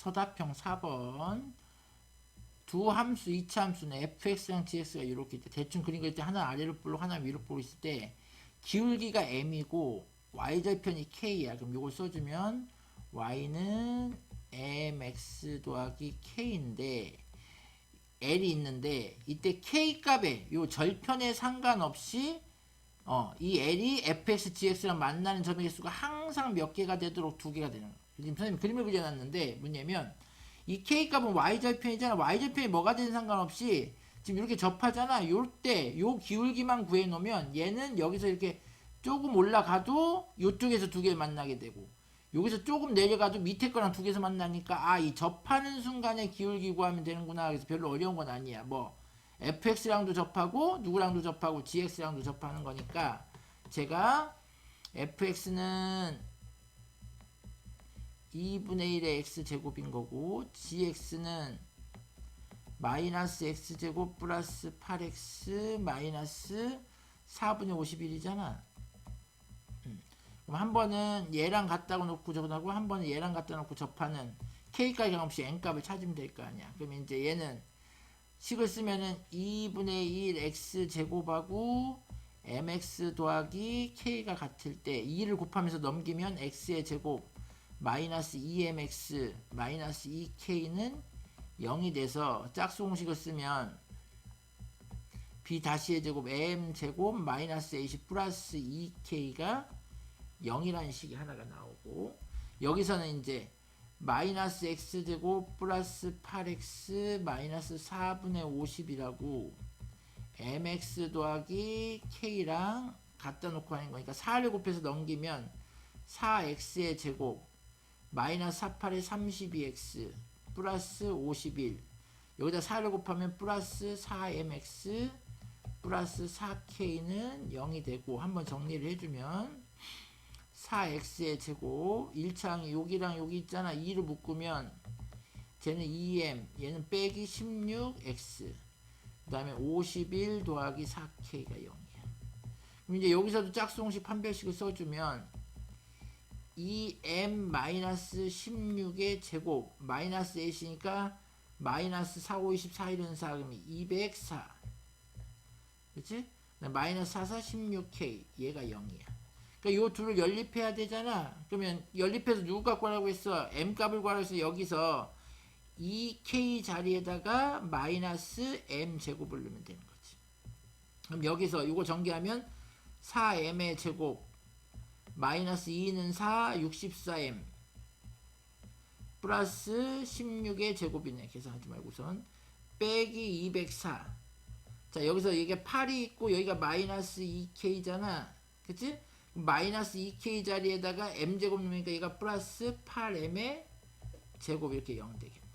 서답형 4번 두 함수, 이차 함수는 fx랑 gx가 이렇게 있대. 대충 그림 그릴 때 하나 아래로 볼로 하나 위로 볼로 있을 때 기울기가 m이고 y절편이 k야. 그럼 이걸 써주면 y는 mx 더하기 k인데 l이 있는데 이때 k 값에 요 절편에 상관없이 어, 이 L이 fx, gx랑 만나는 점의 개수가 항상 몇 개가 되도록 두 개가 되는 거예요. 지금 선생님 그림을 그려놨는데 뭐냐면 이 k 값은 y절편이잖아. y절편이 뭐가 되든 상관없이 지금 이렇게 접하잖아. 요때 요 기울기만 구해 놓으면 얘는 여기서 이렇게 조금 올라가도 요쪽에서 두 개 만나게 되고 여기서 조금 내려가도 밑에 거랑 두 개에서 만나니까 아 이 접하는 순간에 기울기 구하면 되는구나. 그래서 별로 어려운 건 아니야. 뭐 fx랑도 접하고 누구랑도 접하고 gx랑도 접하는 거니까 제가 fx는 2분의 1의 x제곱인 거고 gx는 마이너스 x제곱 플러스 8x 마이너스 4분의 51이잖아. 그럼 한 번은 얘랑 같다고 놓고 접하고 한 번은 얘랑 갖다 놓고 접하는 k값 없이 n값을 찾으면 될 거 아니야. 그러면 이제 얘는 식을 쓰면은 2분의 1 x 제곱하고 mx 더하기 k가 같을 때 2를 곱하면서 넘기면 x의 제곱 마이너스 2mx 마이너스 2k는 0이 돼서 짝수 공식을 쓰면 b 다시의 제곱 m 제곱 마이너스 a 플러스 2k가 0이라는 식이 하나가 나오고 여기서는 이제 마이너스 x제곱 플러스 8x 마이너스 4분의 50이라고 mx 더하기 k랑 갖다 놓고 하는 거니까 4를 곱해서 넘기면 4x의 제곱 마이너스 48에 32x 플러스 51 여기다 4를 곱하면 플러스 4mx 플러스 4k는 0이 되고 한번 정리를 해주면 4x의 제곱 1창이 여기랑 여기 있잖아. 2로 묶으면 쟤는 2m 얘는 빼기 16x 그 다음에 51 더하기 4k가 0이야. 그럼 이제 여기서도 짝수공식 판별식을 써주면 2m 마이너스 16의 제곱 마이너스 8이니까 마이너스 4, 5, 24 이런 4 그러면 204 그치? 마이너스 4, 4, 16k 얘가 0이야 그러니까 요 둘을 연립해야 되잖아. 그러면 연립해서 누구 갖고 하라고 했어? m 값을 구하라고 해서 여기서 2k 자리에다가 마이너스 m 제곱을 넣으면 되는 거지. 그럼 여기서 이거 전개하면 4m의 제곱 마이너스 2는 4, 64m 플러스 16의 제곱이네. 계산하지 말고선 빼기 204. 자 여기서 이게 8이 있고 여기가 마이너스 2k잖아. 그치? 마이너스 2k 자리에다가 m제곱 넣으니까 얘가 플러스 8m의 제곱 이렇게 0 되겠네.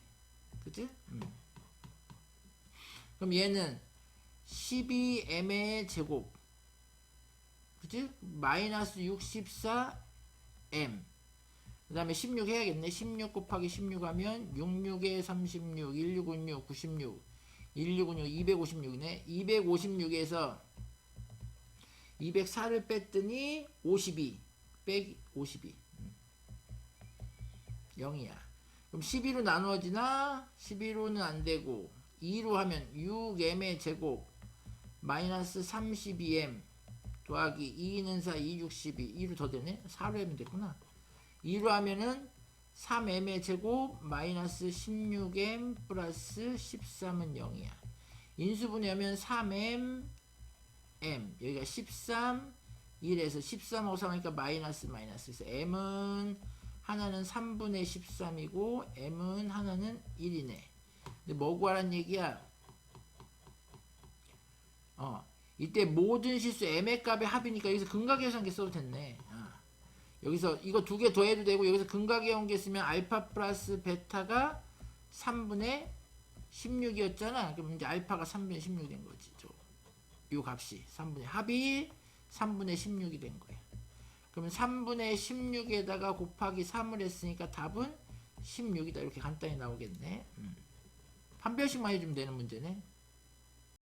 그치? 음. 그럼 얘는 12m의 제곱. 그치? 마이너스 64m. 그 다음에 16 해야겠네. 16 곱하기 16 하면 66에 36, 1656, 96, 1656, 256이네. 256에서 204를 뺐더니 52 빼기 52 0이야 그럼 12로 나누어지나 12로는 안되고 2로 하면 6m의 제곱 마이너스 32m 더하기 2는 4 2, 62 2로 더 되네? 4로 하면 됐구나. 2로 하면은 3m의 제곱 마이너스 16m 플러스 13은 0이야. 인수분해하면 3m m 여기가 13 1에서 13 5 3하니까 마이너스 마이너스. 그래서 m은 하나는 3분의 13이고 m은 하나는 1이네. 근데 뭐 구하란 얘기야? 어 이때 모든 실수 m의 값의 합이니까 여기서 근각계산기 써도 됐네 어. 여기서 이거 두 개 더해도 되고 여기서 근각의 연계 쓰면 알파 플러스 베타가 3분의 16이었잖아 그럼 이제 알파가 3분의 16이 된 거지. 요 값이 3분의 합이 3분의 16이 된 거예요. 그러면 3분의 16에다가 곱하기 3을 했으니까 답은 16이다. 이렇게 간단히 나오겠네. 음. 판별식만 해주면 되는 문제네.